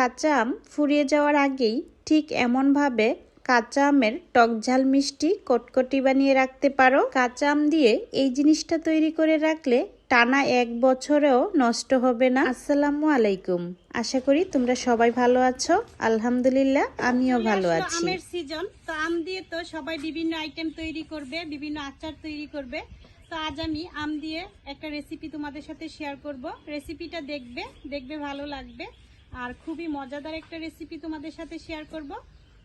কাঁচা আম ফুরিয়ে যাওয়ার আগেই ঠিক এমনভাবে কাঁচা আমের টক ঝাল মিষ্টি কটকটি বানিয়ে রাখতে পারো। কাঁচা আম দিয়ে এই জিনিসটা তৈরি করে রাখলে টানা এক বছরেও নষ্ট হবে না। আসসালামু আলাইকুম। আশা করি তোমরা সবাই ভালো আছো। আলহামদুলিল্লাহ আমিও ভালো আছি। আমের সিজন তো আম দিয়ে তো সবাই বিভিন্ন আইটেম তৈরি করবে বিভিন্ন আচার তৈরি করবে। তো আজ আমি আম দিয়ে একটা রেসিপি তোমাদের সাথে শেয়ার করব। রেসিপিটা দেখবে দেখবে ভালো লাগবে। আর খুবই মজাদার একটা রেসিপি তোমাদের সাথে শেয়ার করব।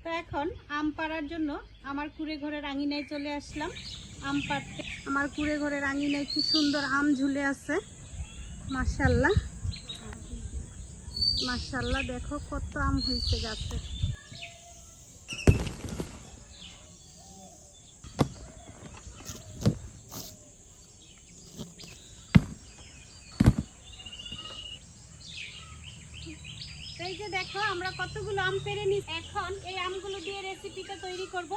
তো এখন আম পাড়ার জন্য আমার কুড়ে ঘরের আঙিনায় চলে আসলাম। আম পাড়তে আমার কুড়ে ঘরের আঙিনায় কি সুন্দর আম ঝুলে আছে। মাশাল্লাহ মাশাল্লাহ দেখো কত আম হয়েছে গাছে। এই যে দেখো, আমরা কতগুলো আম পেরে নি এখন এই আমগুলো দিয়ে রেসিপিটা তৈরি করব।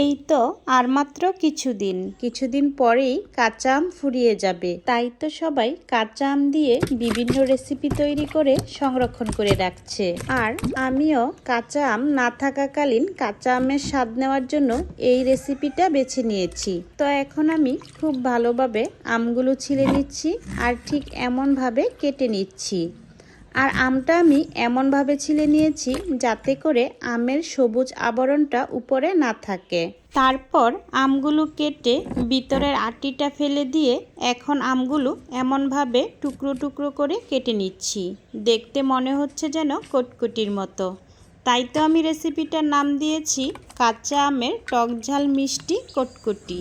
এই তো আর মাত্র কিছুদিন। কিছুদিন পরেই কাঁচা আম ফুরিয়ে যাবে। তাই তো সবাই কাঁচা আম দিয়ে বিভিন্ন রেসিপি তৈরি করে সংরক্ষণ করে রাখছে। আর আমিও কাঁচা আম না থাকাকালীন কাঁচা আমের স্বাদ নেওয়ার জন্য এই রেসিপিটা বেছে নিয়েছি। তো এখন আমি খুব ভালোভাবে আমগুলো ছিলে নিচ্ছি আর ঠিক এমনভাবে কেটে নিচ্ছি। আর আমটা আমি এমনভাবে ছিলে নিয়েছি যাতে করে আমের সবুজ আবরণটা উপরে না থাকে। তারপর আমগুলো কেটে ভিতরের আটিটা ফেলে দিয়ে এখন আমগুলো এমনভাবে টুকরো টুকরো করে কেটে নিচ্ছি। দেখতে মনে হচ্ছে যেন কটকুটির মতো। তাই তো আমি রেসিপিটার নাম দিয়েছি, কাঁচা আমের টক ঝাল মিষ্টি কটকটি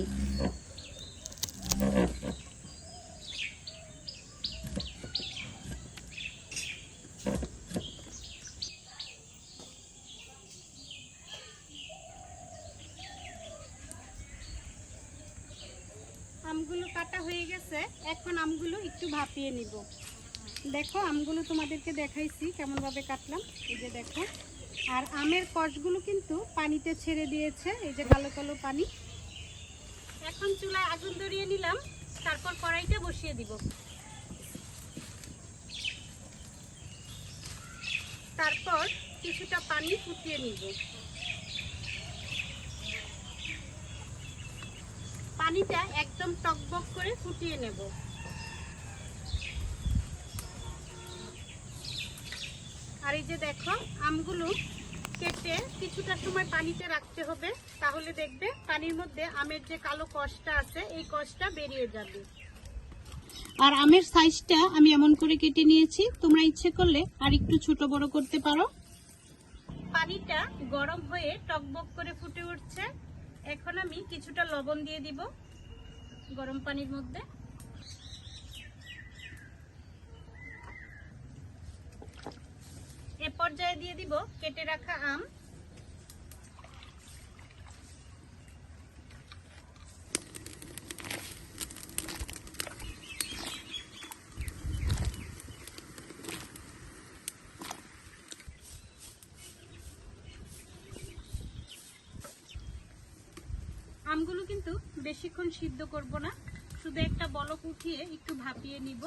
আমগুলো কাটা হয়ে গেছে এখন আমগুলো একটু ভাপিয়ে নিব। দেখো, আমগুলো তোমাদেরকে দেখাইছি কেমনভাবে কাটলাম। এই যে দেখো, আর আমের কষগুলো কিন্তু পানিতে ছেড়ে দিয়েছে, এই যে কালো কালো পানি। এখন চুলায় আগুন ধরিয়ে নিলাম, তারপর কড়াইটা বসিয়ে দিব। তারপর কিছুটা পানি ফুটিয়ে নিব। পানিটা একদম টকবক করে ফুটিয়ে নেব। আর এই যে দেখো, আমগুলো কেটে কিছুটা সময় পানিতে রাখতে হবে। তাহলে দেখবে পানির মধ্যে আমের যে কালো কষটা আছে, এই কষটা বেরিয়ে যাবে। আর আমের সাইজটা আমি এমন করে কেটে নিয়েছি। তোমরা ইচ্ছে করলে আর একটু ছোট বড় করতে পারো। পানিটা গরম হয়ে টকবক করে ফুটে উঠছে। এখন আমি কিছুটা লবণ দিয়ে দিব গরম পানির মধ্যে এ পর্যায়ে দিয়ে দিব কেটে রাখা আম। আমগুলো কিন্তু বেশিক্ষণ সিদ্ধ করব না। শুধু একটা বলক উঠিয়ে একটু ভাপিয়ে নিব।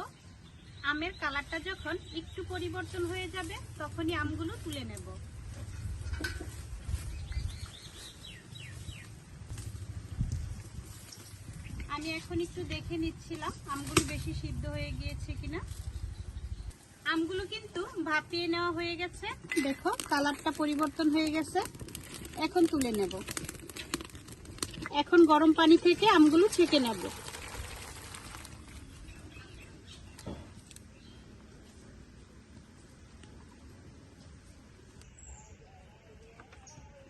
আমের কালারটা যখন একটু পরিবর্তন হয়ে যাবে, তখনই আমগুলো তুলে নেব। আমি এখন একটু দেখে নিচ্ছিলাম আমগুলো বেশি সিদ্ধ হয়ে গিয়েছে কিনা। আমগুলো কিন্তু ভাপিয়ে নেওয়া হয়ে গেছে। দেখো, কালারটা পরিবর্তন হয়ে গেছে। এখন তুলে নেব। এখন গরম পানি থেকে আমগুলো ছেঁকে নেব।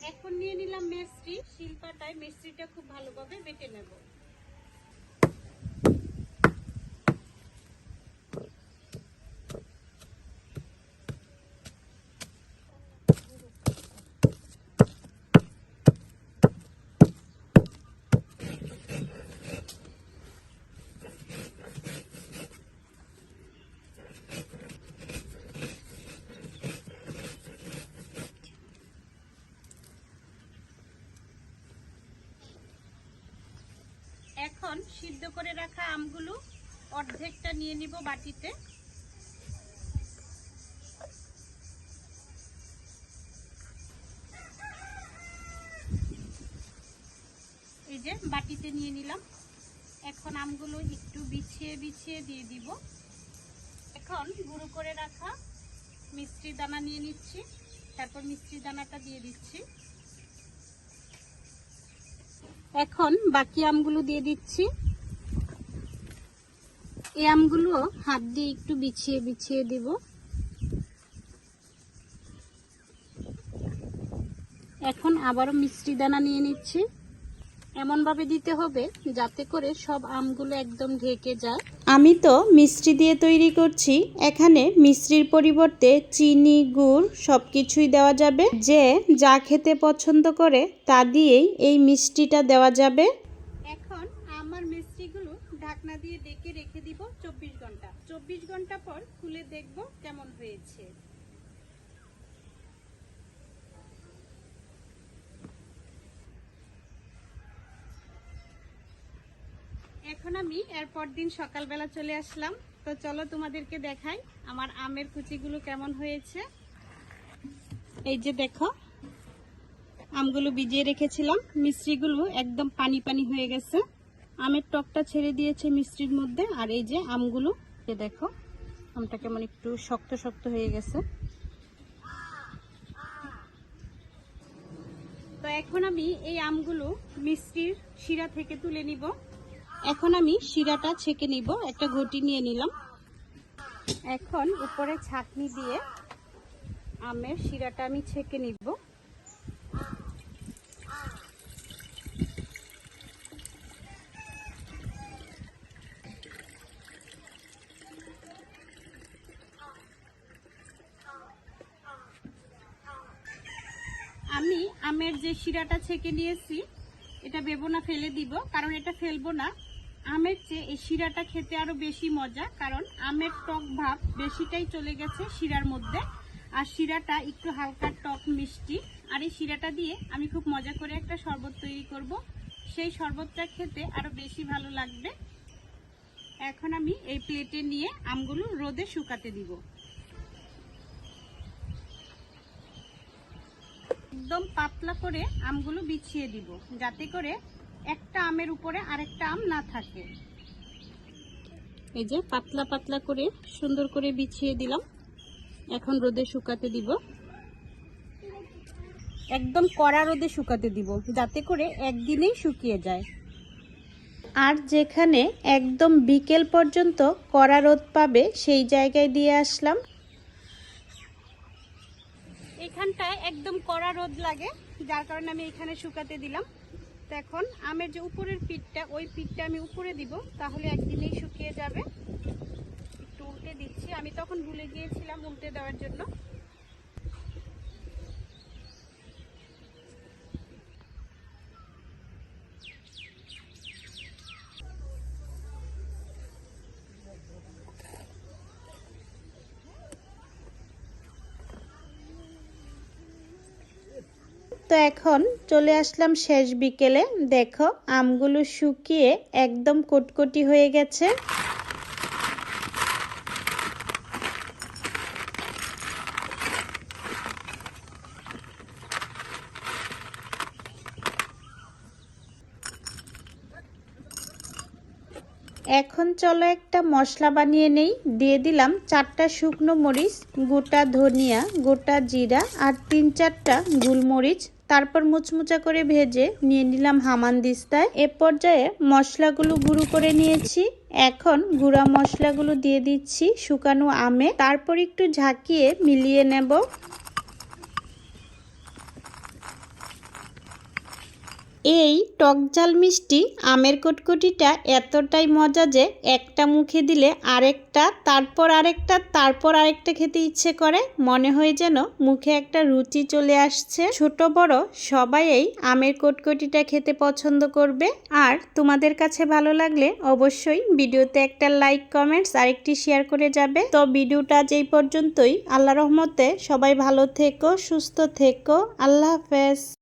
এখন নিয়ে নিলাম মেস্ত্রি শিল্পাটায় মেস্ত্রিটা খুব ভালোভাবে বেটে নেব। এখন সিদ্ধ করে রাখা আমগুলো অর্ধেকটা নিয়ে নিব বাটিতে। এই যে বাটিতে নিয়ে নিলাম। এখন আমগুলো একটু বিছিয়ে বিছিয়ে দিয়ে দিব। এখন গুঁড়ো করে রাখা মিষ্টি দানা নিয়ে নিচ্ছি। তারপর মিষ্টি দানাটা দিয়ে দিচ্ছি। এখন বাকি আমগুলো দিয়ে দিচ্ছি। এই আমগুলো হাত দিয়ে একটু বিছিয়ে বিছিয়ে দিব। এখন আবারও মিষ্টি দানা নিয়ে নিচ্ছি। এমনভাবে দিতে হবে যাতে করে সব আমগুলো একদম ঢেকে যায়। আমি তো মিষ্টি দিয়ে তৈরি করছি, এখানে মিষ্টির পরিবর্তে চিনি, গুড় সব কিছুই দেওয়া যাবে। যে যা খেতে পছন্দ করে তা দিয়েই এই মিষ্টিটা দেওয়া যাবে। এখন আমার মিষ্টিগুলো ঢাকনা দিয়ে ডেকে রেখে দিব চব্বিশ ঘণ্টা। চব্বিশ ঘণ্টা পর খুলে দেখব কেমন হয়েছে। এখন আমি এরপর দিন সকালবেলা চলে আসলাম। তো চলো তোমাদেরকে দেখাই আমার আমের কুচিগুলো কেমন হয়েছে। এই যে দেখো, আমগুলো ভিজিয়ে রেখেছিলাম। মিষ্টিগুলো একদম পানি পানি হয়ে গেছে। আমের টকটা ছেড়ে দিয়েছে মিষ্টির মধ্যে। আর এই যে আমগুলো, এ দেখো, আমটা কেমন একটু শক্ত শক্ত হয়ে গেছে। তো এখন আমি এই আমগুলো মিষ্টির শিরা থেকে তুলে নিব। এখন আমি শিরাটা ছেঁকে নিব, একটা ঘটি নিয়ে নিলাম। এখন উপরে ছাকনি দিয়ে আমের শিরাটা আমি ছেঁকে নিব। আমি আমের যে শিরাটা ছেঁকে নিয়েছি, এটা বেবো না, ফেলে দিব, কারণ এটা ফেলব না। আমের চেয়ে এই শিরাটা খেতে আরও বেশি মজা, কারণ আমের টক ভাব বেশিটাই চলে গেছে শিরার মধ্যে। আর শিরাটা একটু হালকা টক মিষ্টি। আর এই শিরাটা দিয়ে আমি খুব মজা করে একটা শরবত তৈরি করব। সেই শরবতটা খেতে আরও বেশি ভালো লাগবে। এখন আমি এই প্লেটে নিয়ে আমগুলো রোদে শুকাতে দিব। একদম পাতলা করে আমগুলো বিছিয়ে দিব, যাতে করে একটা আমের উপরে আরেকটা আম না থাকে। এই যে পাতলা পাতলা করে সুন্দর করে বিছিয়ে দিলাম। এখন রোদে শুকাতে দিব। একদম কড়া রোদে শুকাতে দিব, যাতে করে একদিনেই শুকিয়ে যায়। আর যেখানে একদম বিকেল পর্যন্ত কড়া রোদ পাবে, সেই জায়গায় দিয়ে আসলাম। এখানটায় একদম কড়া রোদ লাগে, যার কারণে আমি এখানে শুকাতে দিলাম। এখন আমের যে উপরের পিঠটা, ওই পিঠটা আমি উপরে দিব, তাহলে একদিনেই শুকিয়ে যাবে। একটু উল্টে দিচ্ছি। আমি তখন ভুলে গিয়েছিলাম উল্টে দেওয়ার জন্য। তো এখন চলে আসলাম শেষ বিকেলে। দেখো, আমগুলো শুকিয়ে একদম কটকটি হয়ে গেছে। এখন চলো একটা মশলা বানিয়ে নেই। দিয়ে দিলাম চারটা শুকনো মরিচ, গোটা ধনিয়া, গোটা জিরা আর তিন চারটা গোলমরিচ। তারপর মুচমুচা করে ভেজে নিয়ে নিলাম হামানদিস্তায় এ পর্যায়ে মশলাগুলো গুঁড়ো করে নিয়েছি। এখন গুঁড়া মশলাগুলো দিয়ে দিচ্ছি শুকানো আমে। তারপর একটু ঝাঁকিয়ে মিলিয়ে নেব। এই টকজাল মিষ্টি আমের কটকটিটা এতটাই মজা যে একটা মুখে দিলে আরেকটা, তারপর আরেকটা তারপর আরেকটা খেতে ইচ্ছে করে। মনে হয় যেন মুখে একটা রুচি চলে আসছে। ছোট বড় সবাই এই আমের কটকটিটা খেতে পছন্দ করবে। আর তোমাদের কাছে ভালো লাগলে অবশ্যই ভিডিওতে একটা লাইক কমেন্টস আরেকটি শেয়ার করে যাবে। তো ভিডিওটা এই পর্যন্তই। আল্লাহ রহমতে সবাই ভালো থেকো, সুস্থ থেকো। আল্লাহ হাফেজ।